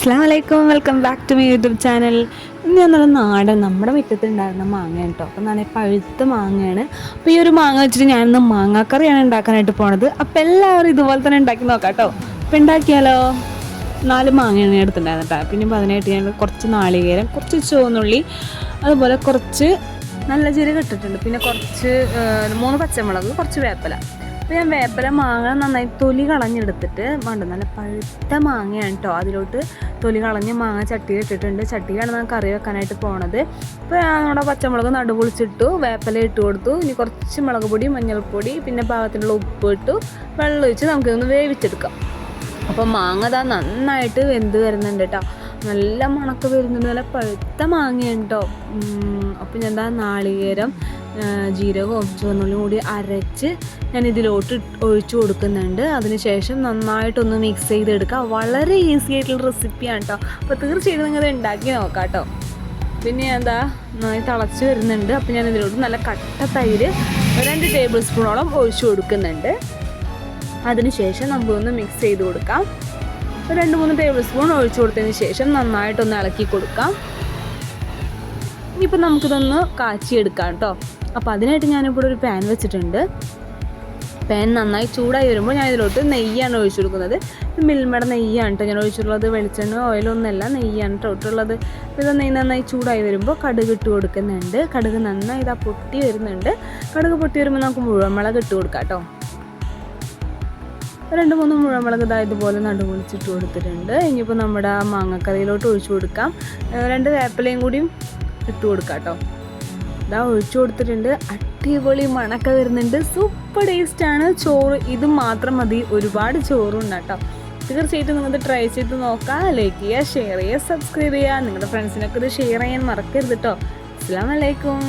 അസ്സാം വലൈക്കും welcome back to my YouTube channel. ഇന്ന് ഞാൻ നല്ല നാടൻ നമ്മുടെ മുറ്റത്തുണ്ടായിരുന്ന മാങ്ങ കേട്ടോ അപ്പം നല്ല പഴുത്ത മാങ്ങയാണ്. അപ്പോൾ ഈ ഒരു മാങ്ങ വെച്ചിട്ട് ഞാനിന്ന് മാങ്ങാക്കറിയാണ് ഉണ്ടാക്കാനായിട്ട് പോണത്. അപ്പോൾ എല്ലാവരും ഇതുപോലെ തന്നെ ഉണ്ടാക്കി നോക്കാം കേട്ടോ അപ്പം ഉണ്ടാക്കിയാലോ? നാല് മാങ്ങയാണ് എടുത്തിട്ടുണ്ടായിരുന്നത് കേട്ടോ. പിന്നെ അതിനായിട്ട് ഞാൻ കുറച്ച് നാളികേരം കുറച്ച് ചുവന്നുള്ളി അതുപോലെ കുറച്ച് നല്ല ജീരകം ഇട്ടിട്ടുണ്ട്. പിന്നെ കുറച്ച് മൂന്ന് പച്ചമുളക് കുറച്ച് വേപ്പില. അപ്പോൾ ഞാൻ വേപ്പല മാങ്ങ നന്നായി തൊലി കളഞ്ഞെടുത്തിട്ട് വേണ്ട നല്ല പഴുത്ത മാങ്ങയാണ് കേട്ടോ അതിലോട്ട് തൊലി കളഞ്ഞ് മാങ്ങ ചട്ടിയിൽ ഇട്ടിട്ടുണ്ട്. ചട്ടിയിലാണ് ഞാൻ കറി വെക്കാനായിട്ട് പോണത്. അപ്പോൾ ഞാൻ നമ്മുടെ പച്ചമുളക് നടുപൊളിച്ചിട്ടു വേപ്പല ഇട്ട് കൊടുത്തു. ഇനി കുറച്ച് മുളക് പൊടി മഞ്ഞൾപ്പൊടി പിന്നെ പാകത്തിനുള്ള ഉപ്പ് ഇട്ടു. വെള്ളം ഒഴിച്ച് നമുക്കിതൊന്ന് വേവിച്ചെടുക്കാം. അപ്പോൾ മാങ്ങ താ നന്നായിട്ട് വെന്ത് വരുന്നുണ്ട് കേട്ടോ നല്ല മണക്ക് വരുന്നുണ്ട്. നല്ല പഴുത്ത മാങ്ങയുണ്ടോ അപ്പം ഞാൻ എന്താ നാളികേരം ജീരകവും ചുവന്നുള്ളിയും കൂടി അരച്ച് ഞാൻ ഇതിലോട്ട് ഒഴിച്ചു കൊടുക്കുന്നുണ്ട്. അതിനുശേഷം നന്നായിട്ടൊന്ന് മിക്സ് ചെയ്തെടുക്കുക വളരെ ഈസി ആയിട്ടുള്ള റെസിപ്പിയാണ് കേട്ടോ അപ്പോൾ തീർച്ചയായിട്ടും നിങ്ങൾ ഉണ്ടാക്കി നോക്കാം കേട്ടോ പിന്നെ എന്താ നന്നായി തിളച്ച് വരുന്നുണ്ട്. അപ്പോൾ ഞാൻ ഇതിലോട്ട് നല്ല കട്ട തൈര് രണ്ട് ടേബിൾ സ്പൂണോളം ഒഴിച്ചു കൊടുക്കുന്നുണ്ട്. അതിനുശേഷം നമുക്കൊന്ന് മിക്സ് ചെയ്ത് കൊടുക്കാം. രണ്ട് മൂന്ന് ടേബിൾ സ്പൂൺ ഒഴിച്ചു കൊടുത്തതിന് ശേഷം നന്നായിട്ടൊന്ന് ഇളക്കി കൊടുക്കാം. ഇനിയിപ്പോൾ നമുക്കിതൊന്ന് കാച്ചിയെടുക്കാം കേട്ടോ അപ്പോൾ അതിനായിട്ട് ഞാനിപ്പോൾ ഒരു പാൻ വെച്ചിട്ടുണ്ട്. പാൻ നന്നായി ചൂടായി വരുമ്പോൾ ഞാൻ ഇതിലോട്ട് നെയ്യാണ് ഒഴിച്ചു കൊടുക്കുന്നത് മിൽമയുടെ നെയ്യാണ് കേട്ടോ ഞാൻ ഒഴിച്ചിട്ടുള്ളത് വെളിച്ചെണ്ണ ഓയിലൊന്നുമല്ല നെയ്യാണ് കേട്ടോ ഇട്ടുള്ളത്. ഇത് നെയ്യ് നന്നായി ചൂടായി വരുമ്പോൾ കടുക് ഇട്ട് കൊടുക്കുന്നുണ്ട്. കടുക് നന്നായി ഇതാ പൊട്ടി വരുന്നുണ്ട്. കടുക് പൊട്ടി വരുമ്പോൾ നമുക്ക് മുഴുവൻ മുളക് ഇട്ട് കൊടുക്കാം കേട്ടോ രണ്ട് മൂന്ന് മുഴമുളക് ഇതാ ഇതുപോലെ നടുപൊളിച്ചിട്ട് കൊടുത്തിട്ടുണ്ട്. ഇനിയിപ്പോൾ നമ്മുടെ മാങ്ങക്കറിയിലോട്ട് ഒഴിച്ചു കൊടുക്കാം. രണ്ട് വേപ്പിലയും കൂടിയും ഇട്ട് കൊടുക്കാം കേട്ടോ ഇതാ ഒഴിച്ചു കൊടുത്തിട്ടുണ്ട്. അടിപൊളി മണക്ക വരുന്നുണ്ട്. സൂപ്പർ ടേസ്റ്റ് ആണ്. ചോറ് ഇത് മാത്രം മതി. ഒരുപാട് ചോറും ഉണ്ട് കേട്ടോ തീർച്ചയായിട്ടും നിങ്ങൾക്ക് ട്രൈ ചെയ്ത് നോക്കാം. ലൈക്ക് ചെയ്യുക ഷെയർ ചെയ്യുക സബ്സ്ക്രൈബ് ചെയ്യുക. നിങ്ങളുടെ ഫ്രണ്ട്സിനൊക്കെ ഇത് ഷെയർ ചെയ്യാൻ മറക്കരുത് കേട്ടോ അസ്സാം വലൈക്കും